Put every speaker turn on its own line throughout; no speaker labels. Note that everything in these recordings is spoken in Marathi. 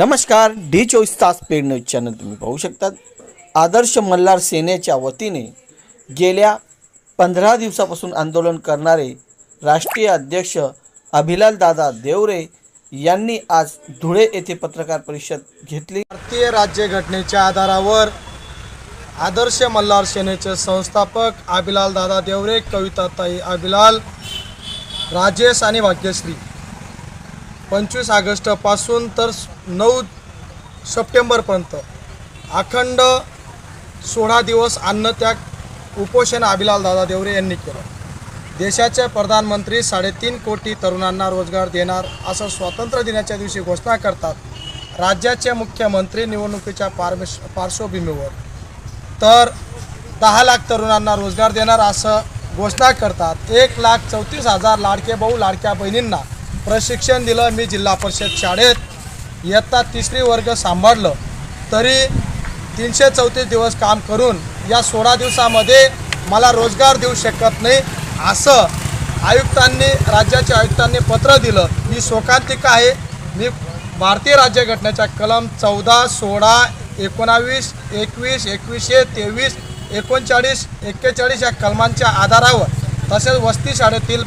नमस्कार डी चोवीस तास पेड न्यूज चॅनल तुम्ही पाहू शकतात. आदर्श मल्हार सेनेच्या वतीने गेल्या पंधरा दिवसापासून आंदोलन करणारे राष्ट्रीय अध्यक्ष अभिलाल दादा देवरे यांनी आज धुळे येथे पत्रकार परिषद घेतली.
भारतीय राज्यघटनेच्या आधारावर आदर्श मल्हार सेनेचे संस्थापक अभिलाल दादा देवरे कविताताई अभिलाल राजेश आणि भाग्यश्री पंचवीस ऑगस्टपासून तर नऊ सप्टेंबरपर्यंत. अखंड सोळा दिवस अन्नत्याग उपोषण आबिलाल दादा देवरे यांनी केलं. देशाचे प्रधानमंत्री साडेतीन कोटी तरुणांना रोजगार देणार असं स्वातंत्र्य दिनाच्या दिवशी घोषणा करतात राज्याचे मुख्यमंत्री निवडणुकीच्या पार्श पार्श्वभूमीवर. तर दहा लाख तरुणांना रोजगार देणार असं घोषणा करतात. एक लाख चौतीस हजार लाडके भाऊ लाडक्या बहिणींना प्रशिक्षण दिलं. मी जिल्हा परिषद शाळेत इयत्ता तिसरी वर्ग सांभाळलं. तरी तीनशे चौतीस दिवस काम करून या सोळा दिवसामध्ये मला रोजगार देऊ शकत नाही असं आयुक्तांनी राज्याच्या आयुक्तांनी पत्र दिलं. ही शोकांतिका आहे. मी भारतीय राज्यघटनेच्या कलम चौदा सोळा एकोणावीस एकवीस एकवीसशे तेवीस एकोणचाळीस एक्केचाळीस या कलमांच्या आधारावर तसेच वस्ती शाळेतील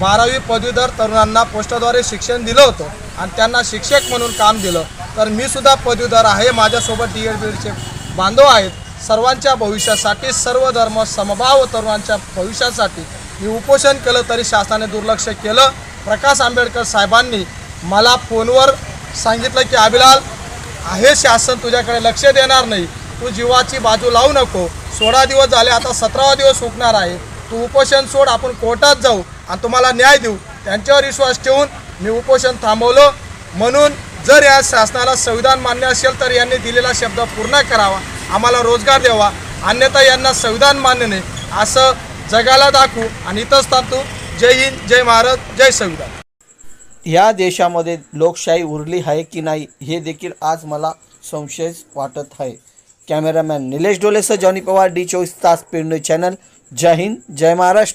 बारावी पदवीधर तरुणांना पोस्टाद्वारे शिक्षण दिलं होतं आणि त्यांना शिक्षक म्हणून काम दिलं. तर मी सुद्धा पदवीधर आहे. माझ्यासोबत डी एड बीडचे बांधव आहेत. सर्वांच्या भविष्यासाठी सर्व धर्म समभाव तरुणांच्या भविष्यासाठी मी उपोषण केलं तरी शासनाने दुर्लक्ष केलं. प्रकाश आंबेडकर साहेबांनी मला फोनवर सांगितलं की अभिलाल आहे शासन तुझ्याकडे लक्ष देणार नाही. तू जीवाची बाजू लावू नको. सोळा दिवस झाले आता सतरावा दिवस हुकणार आहे. तू उपोषण सोड आपण कोर्टात जाऊ. आणि तुम्हाला न्याय देऊ. त्यांच्यावर विश्वास ठेवून मी उपोषण थांबवलं. म्हणून जर या शासनाला संविधान मान्य असेल तर यांनी दिलेला शब्द पूर्ण करावा. आम्हाला रोजगार द्यावा. अन्यथा यांना संविधान मान्य नाही. असं जगाला दाखवू आणि इथंच थांबतो. जय हिंद जय महाराज जय संविधान.
या देशामध्ये लोकशाही उरली आहे की नाही हे देखील आज मला संशय वाटत आहे. कॅमेरामॅन निलेश डोलेसह जॉनी पवार डी चोवीस तास पेड चॅनल. जय हिंद जय महाराष्ट्र.